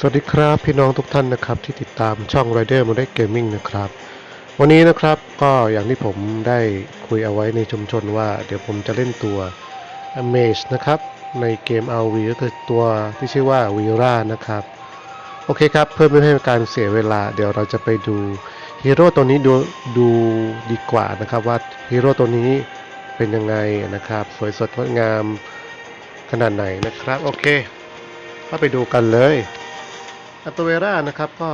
สวัสดีครับพี่น้องทุกท่านนะครับที่ติดตามช่อง Rider m o d e l Gaming นะครับ วันนี้นะครับก็อย่างที่ผมได้คุยเอาไว้ในชุมชนว่า เดี๋ยวผมจะเล่นตัว Amaze นะครับ ในเกม RV ก็คือตัวที่ชื่อว่า Vira นะครับ โอเคครับ เพื่อไม่ให้การเสียเวลา เดี๋ยวเราจะไปดูฮีโร่ตัวนี้ดูดูดีกว่านะครับว่าฮีโร่ตัวนี้เป็นยังไงนะครับ สวยสดงดงามขนาดไหนนะครับ โอเคก็ไปดูกันเลย อัตเวรานะครับก็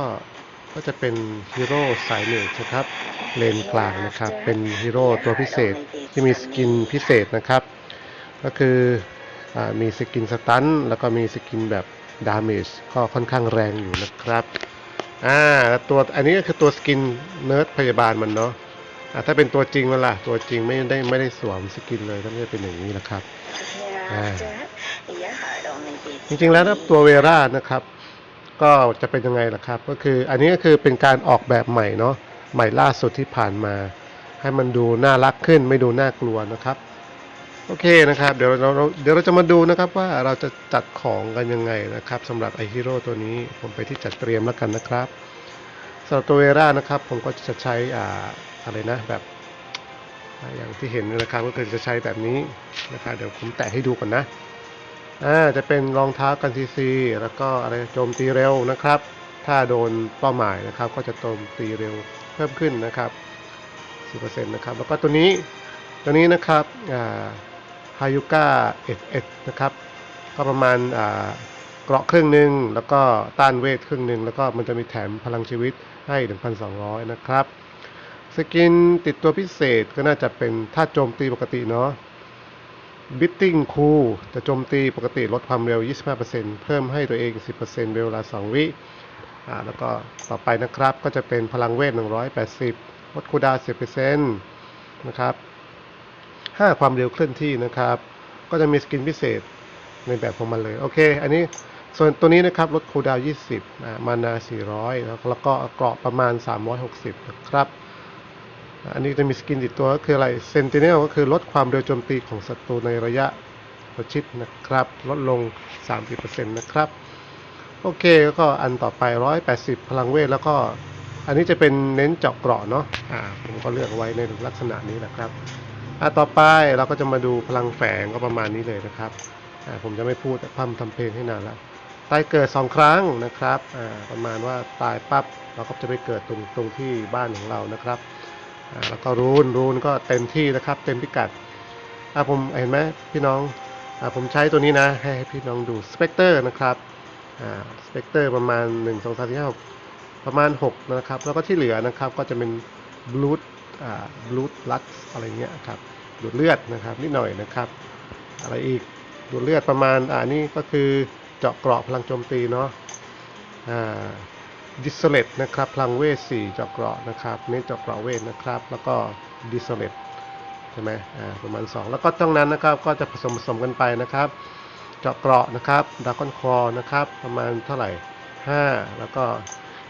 ก็จะเป็นฮีโร่สายเมจนะครับเลนกลางนะครับ เป็นฮีโร่ตัวพิเศษที่มีสกินพิเศษนะครับ ก็คืออามีสกินสตันแล้วก็มีสกินแบบดาเมจก็ค่อนข้างแรงอยู่นะครับอ่าแล้วตัวอันนี้ก็คือตัวสกินเนิร์ดพยาบาลมันเนาะอ่าถ้าเป็นตัวจริงมันล่ะ ตัวจริงไม่ได้ไม่ได้สวมสกินเลยก็จะเป็นอย่างนี้แหละครับจริงๆแล้วนะตัวเวรานะครับ ก็จะเป็นยังไงล่ะครับ ก็คืออันนี้ก็คือเป็นการออกแบบใหม่เนาะใหม่ล่าสุดที่ผ่านมา ให้มันดูน่ารักขึ้นไม่ดูน่ากลัวนะครับโอเคนะครับเดี๋ยวเราเดี๋ยวเราจะมาดูนะครับว่าเราจะจัดของกันยังไงนะครับสำหรับไอฮีโร่ตัวนี้ผมไปที่จัดเตรียมแล้วกันนะครับสำหรับตัวเวรานะครับ ผมก็จะใช้อ่าอะไรนะแบบอ่าอย่างที่เห็นนะครับก็คือจะใช้แบบนี้นะครับเดี๋ยวผมแตะให้ดูก่อนนะ อ่าจะเป็นรองเท้ากันซีซี แล้วก็อะไรโจมตีเร็วนะครับ ถ้าโดนเป้าหมายนะครับ ก็จะโจมตีเร็วเพิ่มขึ้นนะครับ 10%นะครับ แล้วก็ตัวนี้ตัวนี้นะครับอ่าฮายุก้าเอ็ดเอ็ดนะครับ ก็ประมาณอ่าเกราะครึ่งหนึ่งแล้วก็ต้านเวทครึ่งหนึ่งแล้วก็มันจะมีแถมพลังชีวิตให้ 1,200 นะครับ สกินติดตัวพิเศษก็น่าจะเป็นถ้าโจมตีปกติเนาะ บิตติ้งคูจะโจมตีปกติลดความเร็ว 25%เพิ่มให้ตัวเอง 10%เวลา 2 วิอ่าแล้วก็ต่อไปนะครับก็จะเป็นพลังเวท 180 ลดคูดาวน์10%นะครับ 5 ความเร็วเคลื่อนที่นะครับ ก็จะมีสกินพิเศษในแบบของมันเลย โอเค อันนี้ส่วนตัวนี้นะครับลดคูดาว 20อ่ามานา 400แล้วแล้วก็เกราะประมาณ 360 นะครับ อันนี้จะมีสกินติดตัวก็คืออะไรเซนติเนลก็คือลดความเร็วโจมตีของศัตรูในระยะประชิดนะครับ ลดลง 30%นะครับ โอเคก็อันต่อไป 180 พลังเวท แล้วก็อันนี้จะเป็นเน้นเจาะเกราะเนาะอ่าผมก็เลือกไว้ในลักษณะนี้นะครับอ่าต่อไปเราก็จะมาดูพลังแฝงก็ประมาณนี้เลยนะครับอ่าผมจะไม่พูดพร่ำทำเพลงให้นานล้วตายเกิด 2 ครั้งนะครับอ่าประมาณว่าตายปั๊บเราก็จะไปเกิดตรงตรงที่บ้านของเรานะครับ แล้วก็รูนรูนก็เต็มที่นะครับ เต็มพิกัดอ่าผมเห็นไหมพี่น้องอ่าผมใช้ตัวนี้นะ ให้พี่น้องดูสเปกเตอร์นะครับอ่าสเปกเตอร์ประมาณ 1 2 3 4 5 6ประมาณ 6 นะครับ แล้วก็ที่เหลือนะครับก็จะเป็นบลูดอ่าบลูดลัดอะไรเงี้ยครับดูดเลือดนะครับนิดหน่อยนะครับ อะไรอีกดูดเลือดประมาณอ่านี่ก็คือเจาะเกราะพลังโจมตีเนาะอ่า ดิสเลตนะครับพลังเวท4เจาะเกราะนะครับเน้นเจาะเกราะเวทนะครับ แล้วก็ดิสเลตใช่ไหมอ่าประมาณ 2 แล้วก็ตรงนั้นนะครับก็จะผสมผสมกันไปนะครับเจาะเกราะนะครับดากอนคอนะครับประมาณเท่าไหร่ 5 แล้วก็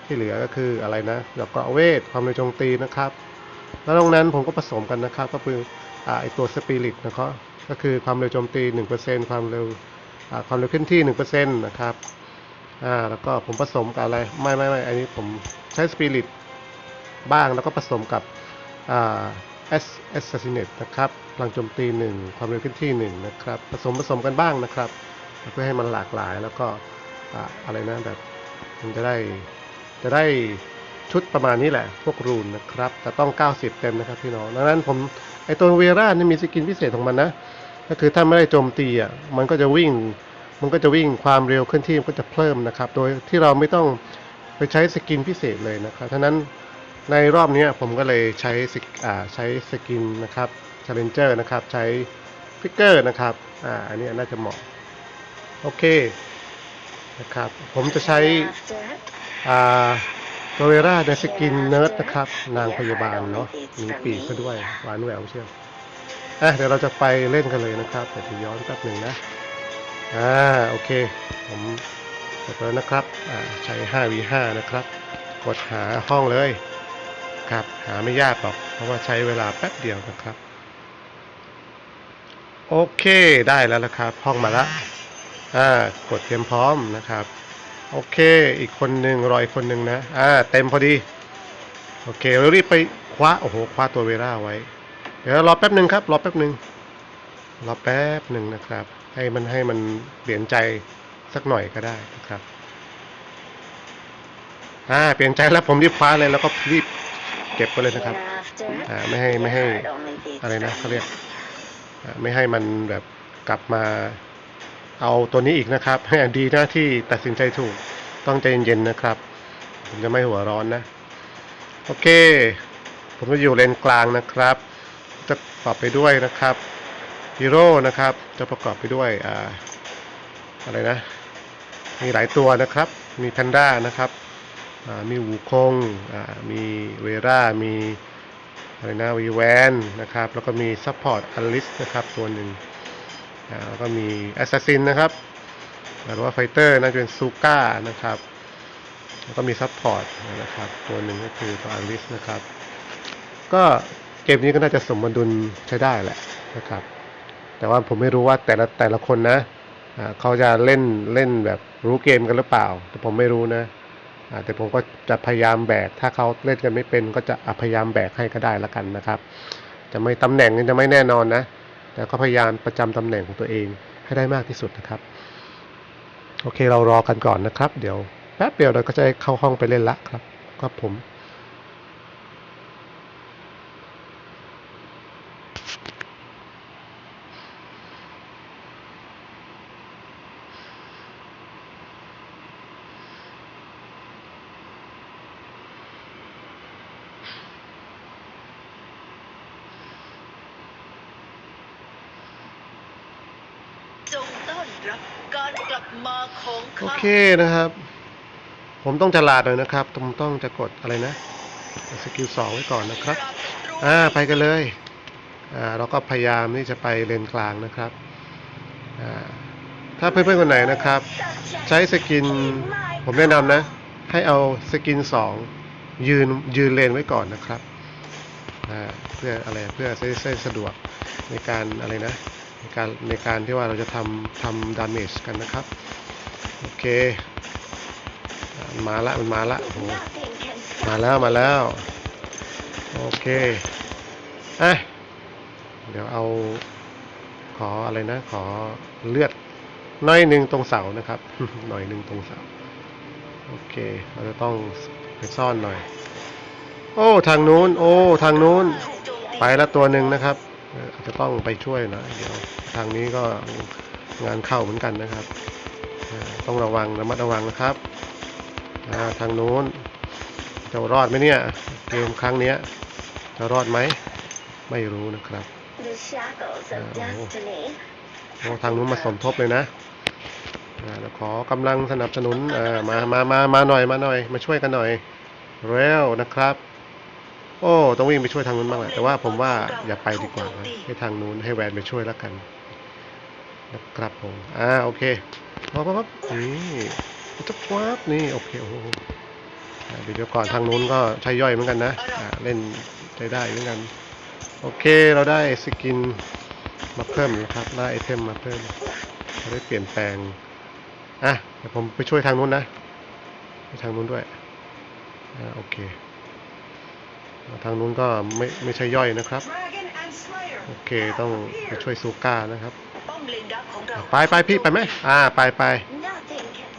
ที่เหลือก็คืออะไรนะเจาะเกราะเวทความเร็วโจมตีนะครับ แล้วตรงนั้นผมก็ผสมกันนะครับ ก็คืออ่าไอตัวสปิริตนะครับก็คือความเร็วโจมตี 1%ความเร็วอ่าความเร็วเคลื่อนที่ 1%นะครับ อ่าแล้วก็ผมผสมกับอะไรไม่ไม่ไม่อันนี้ผมใช้สปิริตบ้างแล้วก็ผสมกับอ่าเอสเอสซัสซิเนตนะครับพลังโจมตีหนึ่งความเร็วเคลื่อนที่หนึ่งนะครับผสมผสมกันบ้างนะครับ เพื่อให้มันหลากหลายแล้วก็อ่าอะไรนะแบบมันจะได้จะได้ชุดประมาณนี้แหละ พวกรูนนะครับ แต่ต้อง 90 เต็มนะครับพี่น้องดังนั้นผมไอตัวเวรานี่มีสกินพิเศษของมันนะ ก็คือถ้าไม่ได้โจมตีอะมันก็จะวิ่ง มันก็จะวิ่งความเร็วเคลื่อนที่มันก็จะเพิ่มนะครับ โดยที่เราไม่ต้องไปใช้สกินพิเศษเลยนะครับฉะนั้นในรอบนี้ผมก็เลยใช้ใช้สกินนะครับ Challenger นะครับ ใช้ฟิกเกอร์นะครับอ่าอันนี้น่าจะเหมาะ โอเคนะครับ ผมจะใช้อ่าโรเวราในสกินเนิร์ดนะครับ นางพยาบาลเนาะมีปีกซะด้วยหวานแหววเชียวอะเดี๋ยวเราจะไปเล่นกันเลยนะครับแต่ย้อนแป๊บหนึ่งนะ อ่าโอเค ผมกดแล้วนะครับอ่าใช้ 5v5 นะครับ กดหาห้องเลยครับหาไม่ยากหรอกเพราะว่าใช้เวลาแป๊บเดียวนะครับ โอเคได้แล้วนะครับ ห้องมาละอ่ากดเตรียมพร้อมนะครับ โอเค อีกคนหนึ่งรออีกคนหนึ่งนะอ่าเต็มพอดี โอเคเรารีบไปคว้าโอ้โหคว้าตัวเวล่าไว้ เดี๋ยวรอแป๊บหนึ่งครับ รอแป๊บหนึ่งรอแป๊บหนึ่งนะครับ ให้มันให้มันเปลี่ยนใจสักหน่อยก็ได้นะครับอ่าเปลี่ยนใจแล้วผมรีบคว้าเลยแล้วก็รีบเก็บไปเลยนะครับอ่าไม่ให้ไม่ให้อะไรนะเขาเรียกอ่าไม่ให้มันแบบกลับมาเอาตัวนี้อีกนะครับให้ดีนะที่ตัดสินใจถูกต้องใจเย็นๆนะครับ ผมจะไม่หัวร้อนนะ โอเค ผมจะอยู่เลนกลางนะครับ จะประกอบไปด้วยนะครับ ฮีโร่นะครับ จะประกอบไปด้วยออะไรนะ มีหลายตัวนะครับ มีแพนด้านะครับ มีวูคง มีเวรามีอะไรนะวีแวนนะครับ แล้วก็มีซัพพอร์ตอลิสนะครับ ตัวหนึ่งแล้วก็มีแอสซัสซินนะครับหรือว่าไฟเตอร์น่าจะเป็นซูก้านะครับ แล้วก็มีซัพพอร์ตนะครับ ตัวหนึ่งก็คือตัวอลิสนะครับ ก็เกมนี้ก็น่าจะสมดุลใช้ได้แหละนะครับ แต่ว่าผมไม่รู้ว่าแต่ละแต่ละคนนะเขาจะเล่นเล่นแบบรู้เกมกันหรือเปล่า แต่ผมไม่รู้นะแต่ผมก็จะพยายามแบก ถ้าเขาเล่นกันไม่เป็น ก็จะพยายามแบกให้ก็ได้ละกันนะครับ จะไม่ตำแหน่งจะไม่แน่นอนนะ แต่ก็พยายามประจำตำแหน่งของตัวเองให้ได้มากที่สุดนะครับ โอเคเรารอกันก่อนนะครับ เดี๋ยวแป๊บเดียวเราก็จะเข้าห้องไปเล่นละครับครับผม จงต้อนรับการกลับมาของ โอเคนะครับ ผมต้องฉลาดหน่อยนะครับผมต้องจะกดอะไรนะ สกิลสองไว้ก่อนนะครับ อ่าไปกันเลย อ่าเราก็พยายามที่จะไปเลนกลางนะครับ อ่าถ้าเพื่อนๆคนไหนนะครับ ใช้สกินผมแนะนำนะ ให้เอาสกินสองยืนยืนเลนไว้ก่อนนะครับอ่าเพื่ออะไรเพื่อใช้สะดวกในการอะไรนะ ในการในการที่ว่าเราจะทำทำดาเมจกันนะครับ โอเค มาละมันมาละโอ้มาแล้วมาแล้ว โอเคอะเดี๋ยวเอาขออะไรนะ ขอเลือดหน่อยหนึ่งตรงเสานะครับ หน่อยหนึ่งตรงเสา โอเค เราจะต้องไปซ่อนหน่อย โอ้ ทางนู้น โอ้ ทางนู้น ไปล้วตัวหนึ่งนะครับ จจะต้องไปช่วยหนะเดี๋ยวทางนี้ก็งานเข้าเหมือนกันนะครับอ่าต้องระวังระมัดระวังนะครับอ่าทางนู้นจะรอดไหมเนี่ยเกมครั้งเนี้ยจะรอดไหมไม่รู้นะครับโอ้ทางนู้นมาสมทบเลยนะอ่าเดี๋ยวขอกำลังสนับสนุนอ่ามามามามาหน่อยมาหน่อย มาช่วยกันหน่อย เร็วนะครับโอ้ต้องวิ่งไปช่วยทางนู้นบ้างแหละแต่ว่าผมว่าอย่าไปดีกว่านะให้ทางนู้นให้แวนไปช่วยแล้วกันนะครับผมอ่าโอเคปั๊บปั๊บปั๊บนี่จะวับนี่โอเคโอ้โหอ่าเดี๋ยวก่อนทางนู้นก็ใช้ย่อยเหมือนกันนะอ่าเล่นใช้ได้เหมือนกันโอเคเราได้สกินมาเพิ่มนะครับได้ไอเทมมาเพิ่มเราได้เปลี่ยนแปลงอะเดี๋ยวผมไปช่วยทางนู้นนะไปทางนู้นด้วยอ่าโอเค ทางนู้นก็ไม่ไม่ใช่ย่อยนะครับ โอเคต้องไปช่วยซูก้านะครับป้อมเลนดักของเราไปไปพี่ไปไหมอ่าไปไป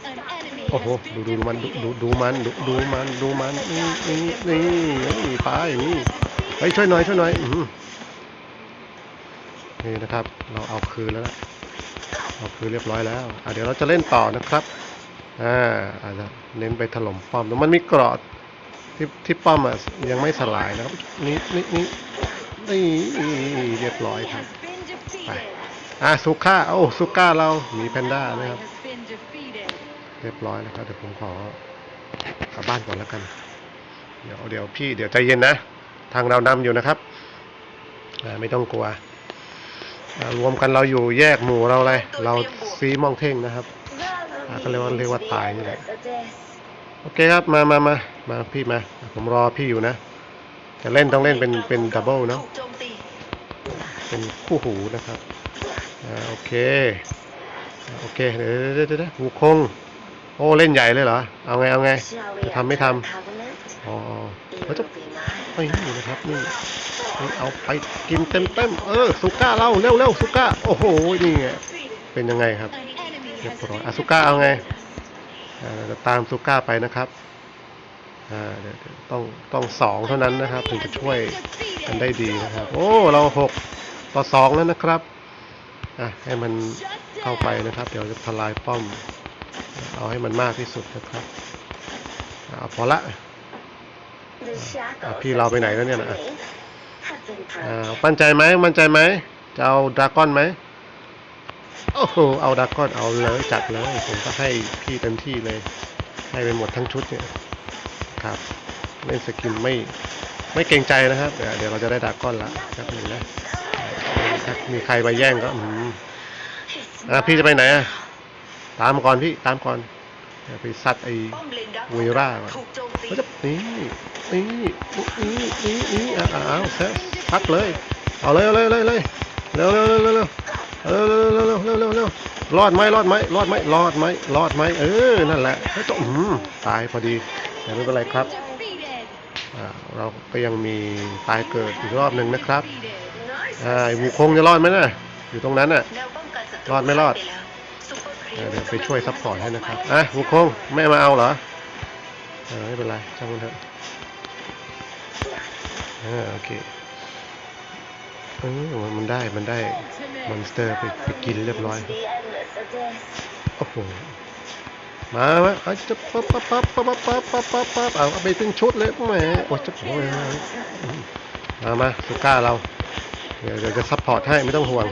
An enemy โอ้โห has ดู been ดูมันดู defeated. ดูดูมันดูดูมันดูมันนี่นี่นี่นี่ไปนี่เฮ้ยช่วยหน่อยช่วยหน่อยอื้อหือนี่นะครับ เราเอาคืนแล้วนะเอาคืนเรียบร้อยแล้วอะเดี๋ยวเราจะเล่นต่อนะครับอ่าอาจจะเน้นไปถล่มป้อมแต่มันมีเกราะ ที่ที่ป้อมอะยังไม่สลายนะครับ นี่นี่นี่นี่เรียบร้อยครับ Has been defeated. อะซูก้าโอ้ซูก้าเรามีแพนด้านะครับ เรียบร้อยแล้วครับเดี๋ยวผมขอกลับบ้านก่อนแล้วกัน เดี๋ยวเดี๋ยวพี่เดี๋ยวใจเย็นนะ ทางเรานำอยู่นะครับไม่ต้องกลัวรวมกันเราอยู่แยกหมู่เราเลยเราซีมองเท่งนะครับก็เรียกว่าเรียกว่าตายนี่แหละ อเคครับ มามามามาพี่มา ผมรอพี่อยู่นะ จะเล่นต้องเล่นเป็นเป็นดับเบิลเนาะ เป็นคู่หูนะครับอ่าโอเค โอเค เดี๋ยวเดี๋ยวเดี๋ยวหูคง โอ้ เล่นใหญ่เลยเหรอ เอาไง เอาไง จะทำไม่ทำอ๋อเขาจะไม่นี่นะครับนี่นี่เอาไปกินเต็มเต็มเออสุก้าเราเร็วเร็วสุก้า โอ้โห นี่ไง เป็นยังไงครับ เรียบร้อยอาสุก้าเอาไง ตามสุก้าไปนะครับเดี๋ยวต้องต้องสองเท่านั้นนะครับ ถึงจะช่วยกันได้ดีนะครับ โอ้เราหกต่อสองแล้วนะครับให้มันเข้าไปนะครับ เดี๋ยวจะทลายป้อม เอาให้มันมากที่สุดนะครับเอาพอละพี่เราไปไหนแล้วเนี่ยนะมั่นใจไหมมั่นใจไหมจะเอาดราก้อนไหม โอ้โห เอาดาก้อนเอาเลยจัดเลย ผมก็ให้พี่เต็มที่เลย ให้ไปหมดทั้งชุดเนี่ย ครับเล่นสกินไม่ไม่เกรงใจนะครับ เดี๋ยวเดี๋ยวเราจะได้ดาก้อนละครับนี่นะมีใครมาแย่งก็อืม It's อะพี่จะไปไหนอะ ตามก่อนพี่ ตามก่อนไปซัดไอ้ป้อมเลนดักวีร่าก่อนก็จะนี่นี่นี่นี่นี่อะอะเอาเซฟพักเลย เอาเลยเอาเลยเลยเลยเร็วเร็วเร็วเร็ว เออเร็วเร็วเร็วเร็วเร็วรอดไหมรอดไหมรอดไหมรอดไหมรอดไหมเออนั่นแหละเฮ้ยตตายพอดีแต่ไม่เป็นไรครับเราก็ยังมีตายเกิดอีกรอบหนึ่งนะครับไอ่หมูคงจะรอดไหมนะอยู่ตรงนั้นน่ะรอดไม่รอดเดี๋ยวไปช่วยซัพพอร์ตให้นะครับอะหมูคงไม่มาเอาเหรอไม่เป็นไรช่างมันเถอะอโอเค เออมันได้มันได้มอนสเตอร์ไปไปกินเรียบร้อยโอ้โหมามาเอาจะปั๊บปั๊บปั๊บปั๊บปั๊บปั๊บปั๊บปั๊บเอาไปเป็นชุดเลยแหมโอ้จะโอ้ยมามาสุก้าเราเดี๋ยวเดี๋ยวจะซัพพอร์ตให้ไม่ต้องห่วง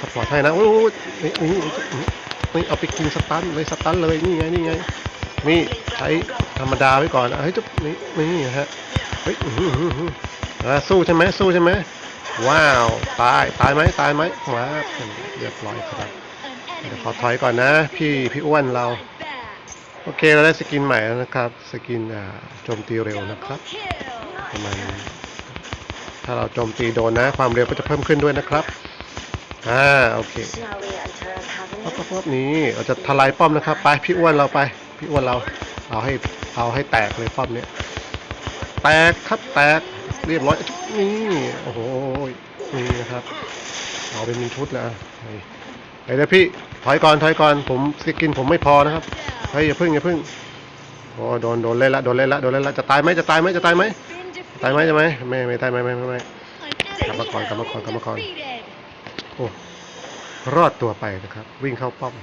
ซัพพอร์ตให้นะโอ้ยนี่นี่นี่เอาไปกินสตันเลยสตันเลยนี่ไงนี่ไงนี่ใช้ธรรมดาไว้ก่อนเฮ้ยจะนี่นี่ฮะเฮ้ยอ่าสู้ใช่ไหมสู้ใช่ไหม ว้าว ตาย ตายไหมตายไหมว้าเรียบร้อยครับ เดี๋ยวขอถอยก่อนนะ พี่พี่อ้วนเรา โอเคเราได้สกินใหม่แล้วนะครับ สกินโจมตีเร็วนะครับประมาณถ้าเราโจมตีโดนนะ ความเร็วก็จะเพิ่มขึ้นด้วยนะครับ อ่า โอเคป๊อบป๊อบ covenant? ป๊อบนี้เราจะทลายป้อมนะครับ ไป พี่อ้วนเราไป พี่อ้วนเรา เอาให้ เอาให้แตกเลยป้อมเนี้ย แตกครับแตก เรียบร้อยนี่ โอ้โหนี่นะครับ เอาเป็นชุดแล้วอะนี่เดี๋ยวพี่ ถอยก่อนถอยก่อนผมสกินผมไม่พอนะครับเฮ้ยอย่าพึ่งอย่าพึ่งโอ้โดนโดนเล่นละโดนเล่นละโดนเล่นละจะตายไหมจะตายไหมจะตายไหมตายไหมจะไหมไม่ไม่ตายไม่ไม่ไม่ไม่กลับมาก่อนกลับมาก่อนกลับมาก่อนโอ้รอดตัวไปนะครับ วิ่งเข้าป้อม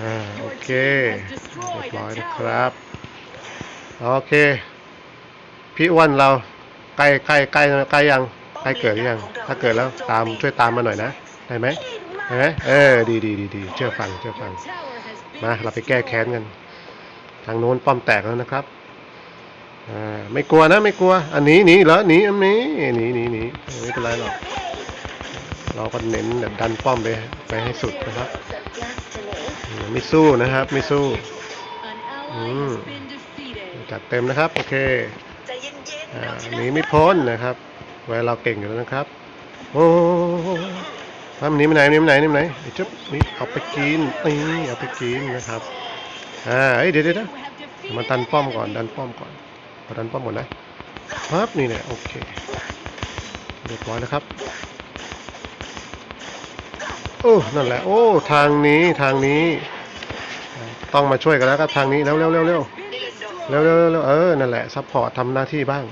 อ่าโอเคเรียบร้อยนะครับโอเค พี่อ้วนเราใกล้ใกล้ใกล้ใกล้ยังใกล้เกิดหรือยัง ถ้าเกิดแล้วตามช่วยตามมาหน่อยนะได้ไหมได้ไหมเออดีดีดีดีเชื่อฟังเชื่อฟังมาเราไปแก้แค้นกัน ทางโน้นป้อมแตกแล้วนะครับอ่าไม่กลัวนะไม่กลัว อันนี้หนีเหรอหนีอันนี้หนีหนีหนีไม่เป็นไรหรอกเราก็เน้นแบบดันป้อมไปไปให้สุดนะครับไม่สู้นะครับ ไม่สู้จัดเต็มนะครับ โอเค หนีไม่พ้นนะครับ ไว้เราเก่งอยู่แล้วนะครับ โอ้ทำหนีไปไหนหนีไปไหนหนีไปไหนไอ้จุ๊บนี่เอาไปกินนี่เอาไปกินนะครับอ่าเอ้ยเดี๋ยวเดี๋ยวมาดันป้อมก่อนดันป้อมก่อนมาดันป้อมก่อนะปั๊บนี่เนี่ยโอเคเรียบร้อยนะครับโอ้นั่นแหละโอ้ทางนี้ทางนี้ ต้องมาช่วยกันแล้วครับทางนี้เร็วเร็วเร็วเร็วเร็วเร็วเออนั่นแหละซัพพอร์ตทำหน้าที่บ้าง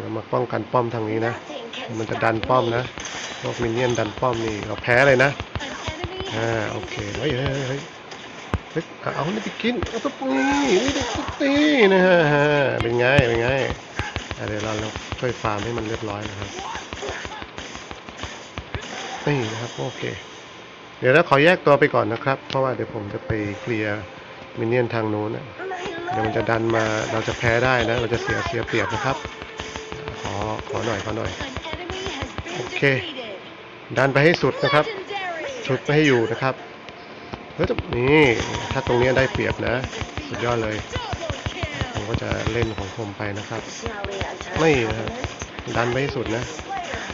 เรามาป้องกันป้อมทางนี้นะ Nothing can มันจะ stop ดันป้อม me. นะ พวกมินเนี่ยนดันป้อมนี่เราแพ้เลยนะ An enemy อ่า has โอ been เค defeated. เฮ้ยเฮ้ยเฮ้ยเฮ้ยเอาเอานี่ไปกินเอาตุ๊บนี่นี่ตุ๊บนี่นะฮะฮะเป็นไงเป็นไงอะเดี๋ยวเราเราช่วยฟาร์มให้มันเรียบร้อยนะครับนี่นะครับโอเค เดี๋ยวเราขอแยกตัวไปก่อนนะครับ เพราะว่าเดี๋ยวผมจะไปเคลียร์มินเนี่ยนทางนู้นนะ My เดี๋ยวมันจะดันมาเราจะแพ้ได้นะ เราจะเสียเสียเปรียบนะครับข อขอหน่อยขอหน่อย An enemy has been Okay. defeated. ดันไปให้สุดนะครับ Legendary. ชุดไม่ให้อยู่นะครับเฮ้ยแต่นี่ถ้าตรงนี้ได้เปรียบนะ สุดยอดเลย Double ผม kill. ก็จะเล่นของผมไปนะครับ Shall we enter a ไม่นะครับ covenant? ดันไปให้สุดนะ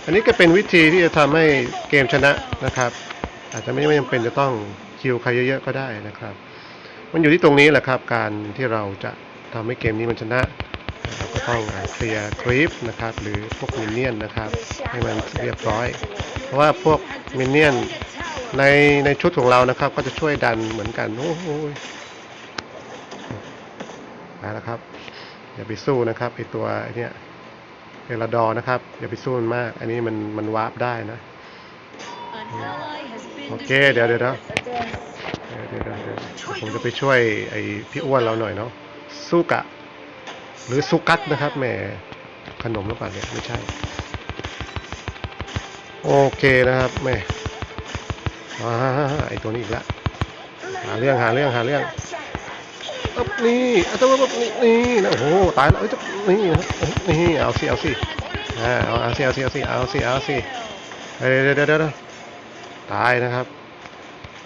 อันนี้ก็เป็นวิธีที่จะทำให้เกมชนะนะครับ อาจจะไม่ไม่จำเป็นจะต้องคิวใครเยอะๆก็ได้นะครับ มันอยู่ที่ตรงนี้แหละครับ การที่เราจะทำให้เกมนี้มันชนะเรา ก็ต้องเคลียร์คลิปนะครับ หรือพวกมินเนี่ยนนะครับ ให้มันเรียบร้อย เพราะว่าพวกมินเนี่ยนในในชุดของเรานะครับ ก็จะช่วยดันเหมือนกันโอ้โหมาแล้วครับ อย่าไปสู้นะครับไอตัวเนี้ยเอลดอนะครับ อย่าไปสู้มันมาก อันนี้มันมันวาร์ปได้นะ โอเค เดี๋ยวเดี๋ยวเดี๋ยวเดี๋ยวเดี๋ยวเดี๋ยวผมจะไปช่วยไอพี่อ้วนเราหน่อยเนาะสู้กะ หรือสุกัดนะครับแหมขนมหรือเปล่าเนี่ยไม่ใช่ โอเคนะครับแหม่อ่าไอตัวนี้อีกแล้วหาเรื่องหาเรื่องหาเรื่องอ๊บนี่อตัวบนี่นี่นะโอ้โหตายแล้วเอ้ยนี่นะนี่เอาสิเอาสิอ่าเอาเอาสิเอาสิเอาสิเอาสิเอาสิเฮ้ยเดี๋ยวเดี๋ยวเดี๋ยวเดี๋ยวตายนะครับ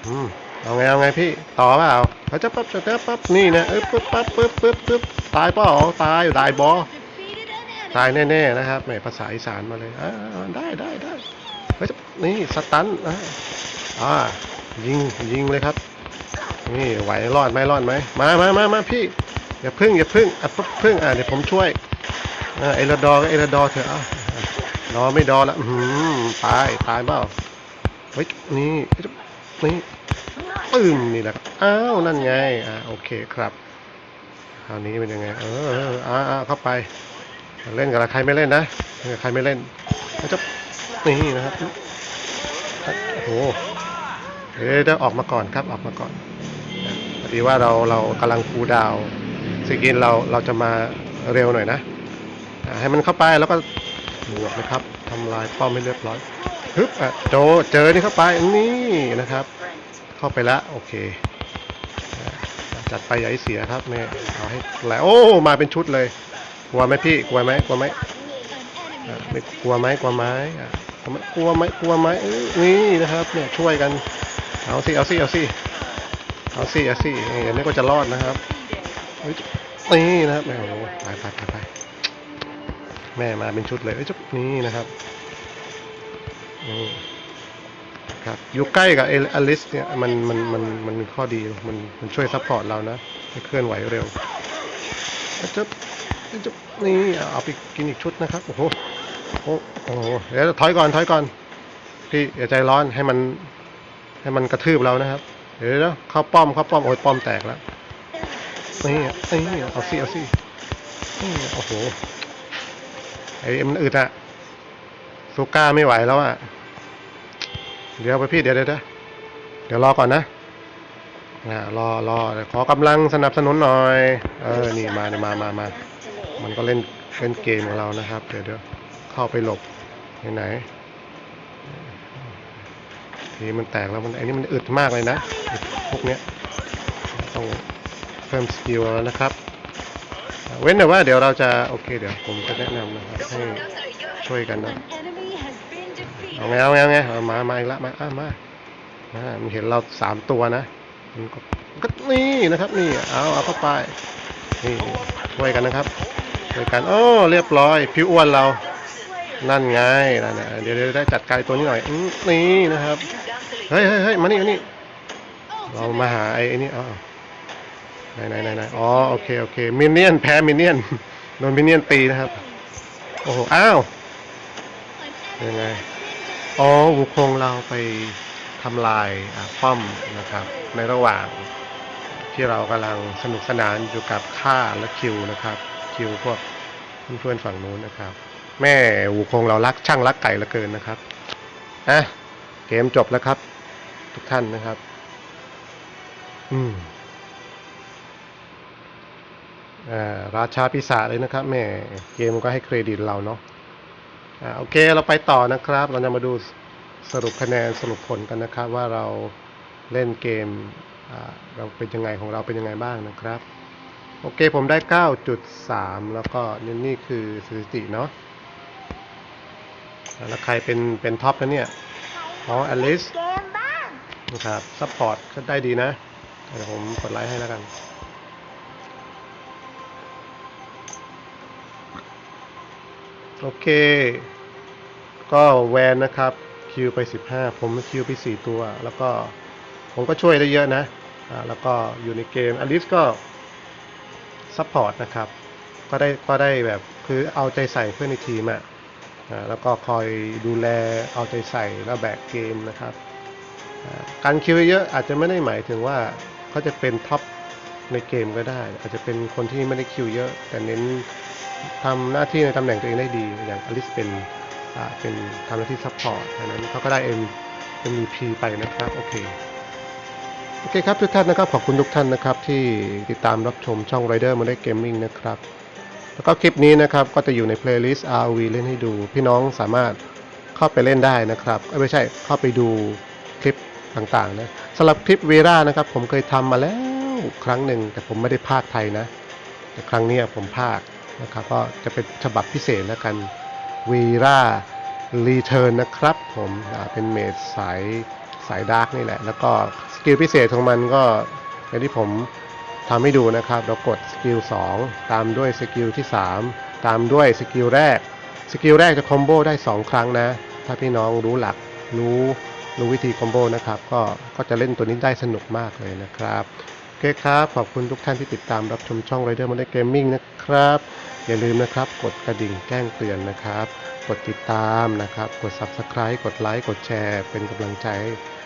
อืม เอาไงเอาไงพี่ต่อเปล่าเขาจะปั๊บจะปั๊บปั๊บนี่นะเอ้ยปึ๊บปั๊บปึ๊บปึ๊บปึ๊บตายเปล่าตายอยู่ตายบอตายแน่ๆนะครับแหมภาษาอีสานมาเลยอ่าได้ได้ได้เฮ้ยนี่สตันอ่าอ่ายิงยิงเลยครับ นี่ไหวรอดไหมรอดไหมมามามามาพี่อย่าพึ่งอย่าพึ่งอะพึ่งอะเดี๋ยวผมช่วยอ่าเอลดอก็เอลดอเถอะอะดอไม่ดอละอืมตายตายเปล่าเฮ้ยนี่นี่ ปึ้มนี่แหละอ้าวนั่นไงอ่าโอเคครับคราวนี้เป็นยังไงเออเอออ่าเข้าไป เล่นกับใครไม่เล่นนะล่นกับใครไม่เล่นเขาจะนี่นะครับโอ้โหเดี๋ยวเดี๋ยวออกมาก่อนครับออกมาก่อนพอดีว่าเราเรากำลังคูลดาวสกินเราเราจะมาเร็วหน่อยนะให้มันเข้าไปแล้วก็บวกนะครับทำลายป้อมให้เรียบร้อยฮึบอะโจเจอนี่เข้าไปนี่นะครับ เข้าไปแล้วโอเค จัดไปให้เสียครับแม่เอาให้แล้วโอ้มาเป็นชุดเลยกลัวไหมพี่กลัวไหมกลัวไหมไม่กลัวไหมกลัวไหมกลัวไหมกลัวไหมนี่นะครับเนี่ยช่วยกันเอาสิเอาสิเอาสิเอาสิเอาสิเอ้ยอันนี้ก็จะรอดนะครับนี่นะครับแม่โอ้ไปไปไปไปแม่มาเป็นชุดเลยเอ้ยจุ๊บนี่นะครับนี่ ครับอยู่ใกล้กับเออลิสเนี่ยมันมันมันมันมีข้อดีมันมันช่วยซัพพอร์ตเรานะให้เคลื่อนไหวเร็วจุ๊บจุ๊บนี่เอาไปกินอีกชุดนะครับโอ้โหโอ้โหเดี๋ยวถอยก่อนถอยก่อนพี่อย่าใจร้อนให้มัน ให้มันกระทืบเรานะครับเดี๋ยวเดี๋ยวเข้าป้อมเข้าป้อมโอ้ยป้อมแตกแล้วนี่นี่เอาสิเอาสินี่โอ้โหไอ้มันอึดอะซูก้าไม่ไหวแล้วอะ เดี๋ยวไปพี่เดี๋ยวเดี๋ยวเดี๋ยวเดี๋ยวรอก่อนนะอ่ารอรอขอกำลังสนับสนุนหน่อย เออ นี่มาเนี่ยมามามา มันก็เล่นเล่นเกมของเรานะครับ เดี๋ยวเดี๋ยวเข้าไปหลบไหนไหนทีมันแตกแล้วมันไอ้นี่มันอึดมากเลยนะ พวกเนี้ยต้องเพิ่มสกิลแล้วนะครับ เว้นแต่ว่าเดี๋ยวเราจะโอเคเดี๋ยวผมจะแนะนำนะครับให้ช่วยกันนะ เอาไงเอาไงเอาไงเอามามาอีกละมาอะมามามันเห็นเราสามตัวนะมันก็นก็นี่นะครับ นี่เอาเอาเข้าไปนี่ช่วยกันนะครับช่วยกันโอ้เรียบร้อยผิวอ้วนเรา นั่นไงนั่นนะเดี๋ยวได้จัดการตัวนี้หน่อยอนี่นะครับเฮ้ยเฮ้ยเฮ้ยมานี่มานี่เรามาหาไอ้นี่เอาเอไหนไหนไหนไหนอ๋อโอเคโอเคมินเนี่ยนแพ้มินเนี่ยนโดนมินเนี่ยนตีนะครับ โอ้โหอ้าวยังไง อ๋อวุคงเราไปทำลายอาป้อมนะครับ ในระหว่างที่เรากำลังสนุกสนานอยู่กับข้าและคิวนะครับ คิวพวกเพื่อนๆฝั่งนู้นนะครับ แม่วูคงเรารักช่างรักไก่เหลือเกินนะครับอะเกมจบแล้วครับ ทุกท่านนะครับ อืมอ่าราชาปีศาจเลยนะครับแม่เกมมันก็ให้เครดิตเราเนาะ อ่าโอเคเราไปต่อนะครับ เราจะมาดูสรุปคะแนนสรุปผลกันนะครับ ว่าเราเล่นเกมอ่าเราเป็นยังไงของเราเป็นยังไงบ้างนะครับ โอเคผมได้ 9.3 แล้วก็นี่นี่คือสถิติเนาะอ่าแล้วใครเป็นเป็นท็อปนะเนี่ยอ๋ออลิสเกมบ้างนะครับซัพพอร์ตก็ได้ดีนะเดี๋ยวผมกดไลค์ให้แล้วกัน โอเค ก็แวนนะครับคิวไป 15 ผมคิวไป 4 ตัว แล้วก็ผมก็ช่วยได้เยอะนะอ่าแล้วก็อยู่ในเกมอลิสก็ซัพพอร์ตนะครับ ก็ได้ก็ได้แบบคือเอาใจใส่เพื่อนในทีมอะอ่าแล้วก็คอยดูแลเอาใจใส่แล้วแบกเกมนะครับอ่าการคิวเยอะอาจจะไม่ได้หมายถึงว่าเขาจะเป็นท็อป ในเกมก็ได้ อาจจะเป็นคนที่ไม่ได้คิวเยอะ แต่เน้นทำหน้าที่ในตำแหน่งตัวเองได้ดี อย่างอลิสเป็นเป็นทำหน้าที่ซัพพอร์ตดังนั้นเขาก็ได้เอ็ม MVP ไปนะครับ โอเค โอเคครับทุกท่านนะครับ ขอบคุณทุกท่านนะครับ ที่ติดตามรับชมช่อง Rider m o d e l Gaming นะครับ แล้วก็คลิปนี้นะครับ ก็จะอยู่ใน playlist ROV เล่นให้ดู พี่น้องสามารถเข้าไปเล่นได้นะครับไม่ใช่เข้าไปดูคลิปต่างๆนะสำหรับคลิปเวรานะครับ ผมเคยทำมาแล้ว ครั้งหนึ่งแต่ผมไม่ได้พากย์ไทยนะ แต่ครั้งนี้ผมพากย์นะครับก็จะเป็นฉบับพิเศษแล้วกันวีรารีเทิร์นนะครับผมเป็นเมดสายสายดาร์กนี่แหละ แล้วก็สกิลพิเศษของมันก็อย่างที่ผมทำให้ดูนะครับ เรากดสกิล 2 ตามด้วยสกิลที่ 3 ตามด้วยสกิลแรก สกิลแรกจะคอมโบได้ 2 ครั้งนะ ถ้าพี่น้องรู้หลักรู้รู้วิธีคอมโบนะครับ ก็ก็จะเล่นตัวนี้ได้สนุกมากเลยนะครับ อเคครับ ขอบคุณทุกท่านที่ติดตามรับชมช่อง Rider m o d e l Gaming นะครับ อย่าลืมนะครับ กดกระดิ่งแจ้งเตือนนะครับ กดติดตามนะครับ กด Subscribe กดไลค์ กดแชร์ เป็นกำลังใจ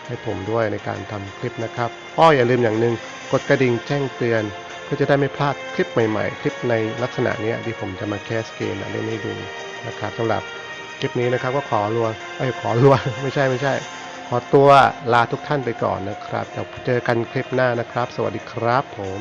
ให้ผมด้วยในการทำคลิปนะครับอ้ออย่าลืมอย่างหนึ่งกดกระดิ่งแจ้งเตือนเพื่อจะได้ไม่พลาดคลิปใหม่ๆ คลิปในลักษณะนี้ที่ผมจะมาแคสเกมเล่นให้ดูนะครับสำหรับคลิปนี้นะครับก็ขอรัวนเอ้ขอรัวไม่ใช่ไม่ใช่ ขอตัวลาทุกท่านไปก่อนนะครับเดี๋ยวเจอกันคลิปหน้านะครับ สวัสดีครับผม